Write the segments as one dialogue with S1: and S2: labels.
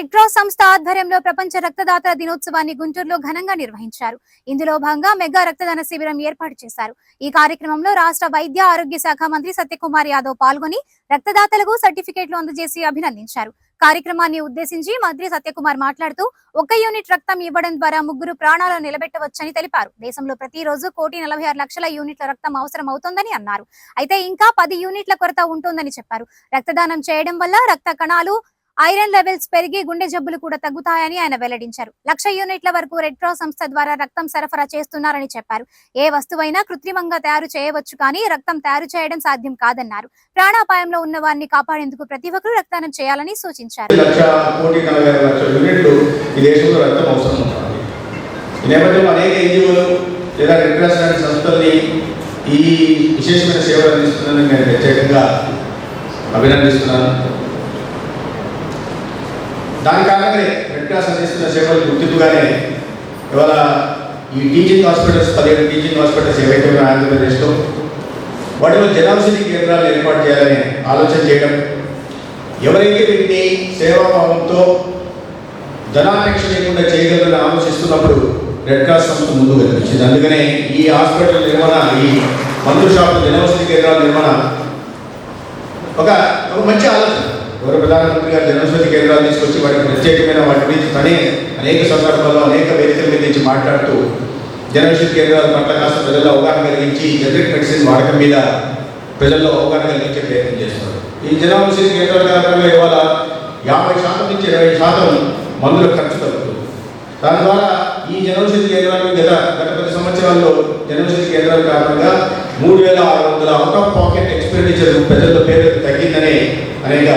S1: Red cross సంస్థ ఆధ్వర్యంలో ప్రపంచ రక్తదాతల దినోత్సవాన్ని గుంటూరులో ఘనంగా నిర్వహించారు. ఇందులో భాగంగా మెగా రక్తదాన శిబిరం ఏర్పాటు చేశారు. ఈ కార్యక్రమంలో రాష్ట్ర వైద్య ఆరోగ్య శాఖ మంత్రి సత్యకుమార్ యాదవ్ పాల్గొని రక్తదాతలకు సర్టిఫికేట్లు అందజేసి అభినందించారు. కార్యక్రమాన్ని ఉద్దేశించి మంత్రి సత్యకుమార్ మాట్లాడుతూ ఒక యూనిట్ రక్తం ఇవ్వడం ద్వారా ముగ్గురు ప్రాణాలను నిలబెట్టవచ్చని తెలిపారు. దేశంలో ప్రతిరోజు కోటి నలభై ఆరు లక్షల యూనిట్ల రక్తం అవసరం అవుతోందని అన్నారు. అయితే ఇంకా పది యూనిట్ల కొరత ఉంటుందని చెప్పారు. రక్తదానం చేయడం వల్ల రక్త కణాలు ఐరన్ లెవెల్స్ పెరిగి గుండె జబ్బులు కూడా తగ్గుతాయని ఆయన వెల్లడించారు. లక్ష యూనిట్ల వరకు రెడ్ క్రాస్ సంస్థ ద్వారా రక్తం సరఫరా చేస్తున్నారని చెప్పారు. ఏ వస్తువైనా కృత్రిమంగా తయారు చేయవచ్చు కానీ రక్తం తయారు చేయడం సాధ్యం కాదన్నారు. ప్రాణాపాయంలో ఉన్న వారిని కాపాడేందుకు ప్రతి ఒక్కరూ రక్తదానం చేయాలని సూచించారు.
S2: ఈ విశేషమైన సేవలు అందిస్తున్నాను నేను ప్రత్యేకంగా అభినందిస్తున్నాను. దాని కారణంగానే రెడ్ క్రాస్ అందిస్తున్న సేవలు గుర్తింపుగానే ఇవాళ ఈ టీచింగ్ హాస్పిటల్స్ పదిహేడు టీచింగ్ హాస్పిటల్స్ ఏవైతే ఉన్నాయో ఆంధ్రప్రదేశ్లో వాటిలో జనౌషధి కేంద్రాలు ఏర్పాటు చేయాలని ఆలోచన చేయడం ఎవరైతే వీటిని సేవాభావంతో ధనాపేక్ష లేకుండా చేయగలరని ఆలోచిస్తున్నప్పుడు రెడ్ క్రాస్ సంస్థ ముందు కనిపించింది అందుకనే ఈ హాస్పిటల్ నిర్మాణ ఈ మందు షాపు జనవసతి కేంద్రాల నిర్మాణ ఒక ఒక మంచి ఆలోచన. గౌరవ ప్రధానమంత్రి గారు జనౌషధి కేంద్రాలు తీసుకొచ్చి వాటికి ప్రత్యేకమైన వాటి గురించి తనే అనేక సందర్భాల్లో అనేక వేదికల మీద నుంచి మాట్లాడుతూ జనౌషధి కేంద్రాల పట్ల కాస్త ప్రజల్లో అవగాహన కలిగించి జనరిక్ మెడిసిన్ వాడకం మీద ప్రజల్లో అవగాహన కలిగించే ప్రయత్నం చేస్తున్నారు. ఈ జనౌషధి కేంద్రాల కారణంగా ఇవాళ యాభై శాతం నుంచి ఇరవై శాతం మందుల ఖర్చు తగ్గుతుంది. దాని ద్వారా ఈ జనౌషధి కేంద్రాలు గత గత పది సంవత్సరాల్లో జనౌషధి కేంద్రాల కారణంగా మూడు వేల ఆరు వందల అవుట్ ఆఫ్ పాకెట్ ఎక్స్పెండిచర్ ప్రజల పేరు తగ్గిందని అనేక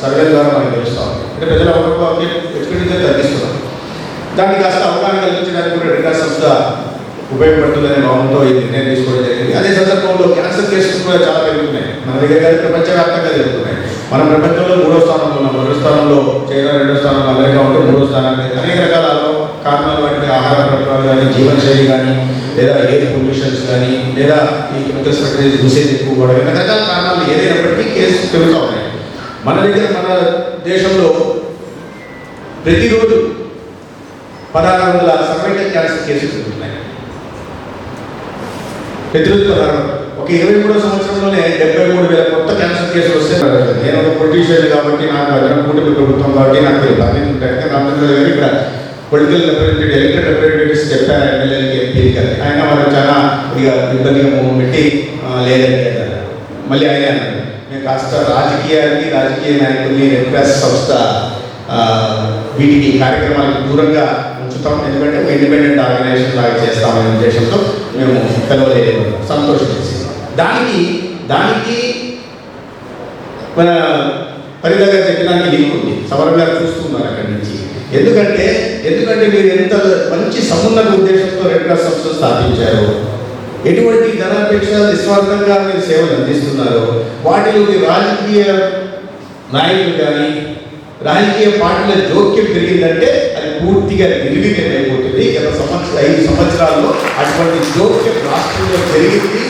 S2: సర్వే ద్వారా మనకు తెలుస్తాం. అంటే ప్రజల అవుట్ ఎక్స్పెండిచర్ తగ్గిస్తున్నాం దాన్ని కాస్త అవగాహన కల్పించడానికి కూడా రెడ్డా సంస్థ ఉపయోగపడుతుందనే భావంతో ఈ నిర్ణయం తీసుకోవడం జరిగింది. అదే సందర్భంలో క్యాన్సర్ కేసులు కూడా చాలా పెరుగుతున్నాయి. మన దగ్గర ప్రపంచవ్యాప్తంగా జరుగుతున్నాయి. మన ప్రపంచంలో మూడో స్థానంలో ఉన్నాం. మొదటి స్థానంలో చైనా రెండో స్థానంలో అమెరికా ఉంటే మూడో స్థానాన్ని అనేక రకాల కారణాలు వాటికి ఆహార పదార్థాలు కానీ జీవనశైలి కానీ లేదా ఎయిర్ పొల్యూషన్స్ కానీ లేదా ఈ కెమికల్స్ ఫ్యాక్టరీస్ యూసేజ్ ఎక్కువ కూడా. రకరకాల కారణాలు ఏదైనప్పటికీ కేసు పెరుగుతూ ఉన్నాయి. మన దగ్గర మన దేశంలో ప్రతిరోజు పదహారు వందల సర్వైకల్ క్యాన్సర్ కేసెస్ ఉంటున్నాయి. ప్రతిరోజు పదహారు ఒక ఇరవై మూడో సంవత్సరంలోనే డెబ్బై మూడు వేల కొత్త క్యాన్సర్ కేసులు వస్తే నేను ఒక పొలిటీషియన్ కాబట్టి నాకు అదనం కూటమి ప్రభుత్వం కాబట్టి నాకు ఈ బాధ్యత ఉంటాయి రామచంద్ర గారు ఇక్కడ పొలిటికల్ రిప్రజెంటేటివ్ ఎలక్టెడ్ రిప్రజెంటేటివ్స్ చెప్పారు ఎమ్మెల్యేలకి ఎంపీలకి కానీ ఆయన వారు చాలా ఇక ఇబ్బందిగా మొహం పెట్టి లేదని మళ్ళీ ఆయన నేను కాస్త రాజకీయాన్ని రాజకీయ నాయకుల్ని అభ్యాస సంస్థ ఆ, వీటికి కార్యక్రమాలకు దూరంగా ఉంచుతాం. ఎందుకంటే ఒక ఇండిపెండెంట్ ఆర్గనైజేషన్ లాగా చేస్తామనే ఉద్దేశంతో మేము పిలవలేదు. సంతోషించి దానికి దానికి మన పరిధ గారు చెప్పడానికి లింక్ ఉంది. సమరం గారు చూస్తున్నారు అక్కడి నుంచి. ఎందుకంటే ఎందుకంటే మీరు ఎంత మంచి సమున్నత ఉద్దేశంతో రెడ్ క్రాస్ సంస్థ స్థాపించారు ఎటువంటి ధనాపేక్ష నిస్వార్థంగా మీరు సేవలు అందిస్తున్నారు వాటిలో మీ రాజకీయ నాయకులు కానీ రాజకీయ పార్టీల జోక్యం పెరిగిందంటే అది పూర్తిగా నిర్వీర్యం అయిపోతుంది గత సంవత్సరం ఐదు సంవత్సరాల్లో అటువంటి జోక్యం రాష్ట్రంలో పెరిగింది.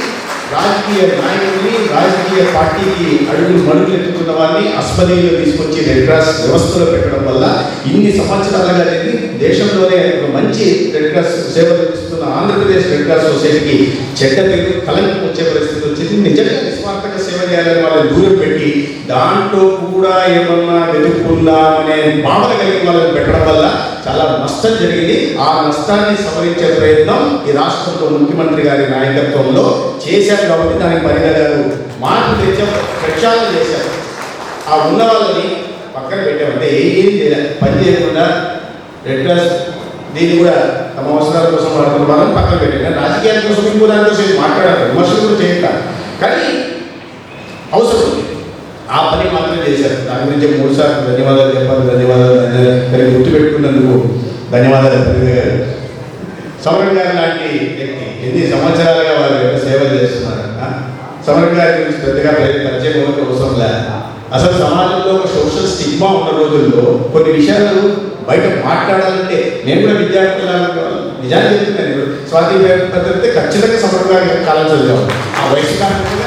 S2: రాజకీయ నాయకుల్ని రాజకీయ పార్టీకి అడుగులు మడుగులు ఎత్తుకున్న వారిని అస్మదీలో తీసుకొచ్చి రెడ్ క్రాస్ వ్యవస్థలో పెట్టడం వల్ల ఇన్ని సంవత్సరాలుగా జరిగి దేశంలోనే ఒక మంచి రెడ్ క్రాస్ సేవలు అందిస్తున్న ఆంధ్రప్రదేశ్ రెడ్ క్రాస్ సొసైటీకి చెడ్డ పేరు కలంకం వచ్చే పరిస్థితి వచ్చింది. నిజంగా నిస్వార్థంగా సేవ చేయాలని వాళ్ళని దూరం పెట్టి దాంట్లో కూడా ఏమన్నా వెతుక్కుందామనే భావన కలిగిన వాళ్ళని పెట్టడం వల్ల చాలా నష్టం జరిగింది. ఆ నష్టాన్ని సవరించే ప్రయత్నం ఈ రాష్ట్రంలో ముఖ్యమంత్రి గారి నాయకత్వంలో చేశారు కాబట్టి దానికి పరిణామ గారు మార్పు తెచ్చాం ప్రక్షాళన చేశారు. ఆ ఉన్న వాళ్ళని పక్కన పెట్టామంటే ఏం చేయలేదు పని చేయకుండా రెడ్ క్రాస్ దీన్ని కూడా తమ అవసరాల కోసం వాడుతున్న పక్కన పెట్టారు రాజకీయాల కోసం ఇంకో దానికోసం మాట్లాడారు విమర్శలు కూడా చేయట్లేదు కానీ అవసరం ఆ పని మాత్రమే చేశారు. దాని గురించి మూడుసార్లు ధన్యవాదాలు చెప్పాలి. ధన్యవాదాలు ధన్యవాదాలు గుర్తుపెట్టుకున్నందుకు ధన్యవాదాలు పరిధి గారు సమరం గారు లాంటి వ్యక్తి ఎన్ని సంవత్సరాలుగా వారు సేవలు చేస్తున్నారు ఆ? సమరం గారి గురించి పెద్దగా పరిచయం అవసరం లేదు. అసలు సమాజంలో ఒక సోషల్ స్టిగ్మా ఉన్న రోజుల్లో కొన్ని విషయాలు బయట మాట్లాడాలంటే నేను కూడా విద్యార్థులు నిజాన్ని చెప్తున్నాను స్వాతి పత్రిక ఖచ్చితంగా సమరం కాలం చదివాను. ఆ వయసు కాకుండా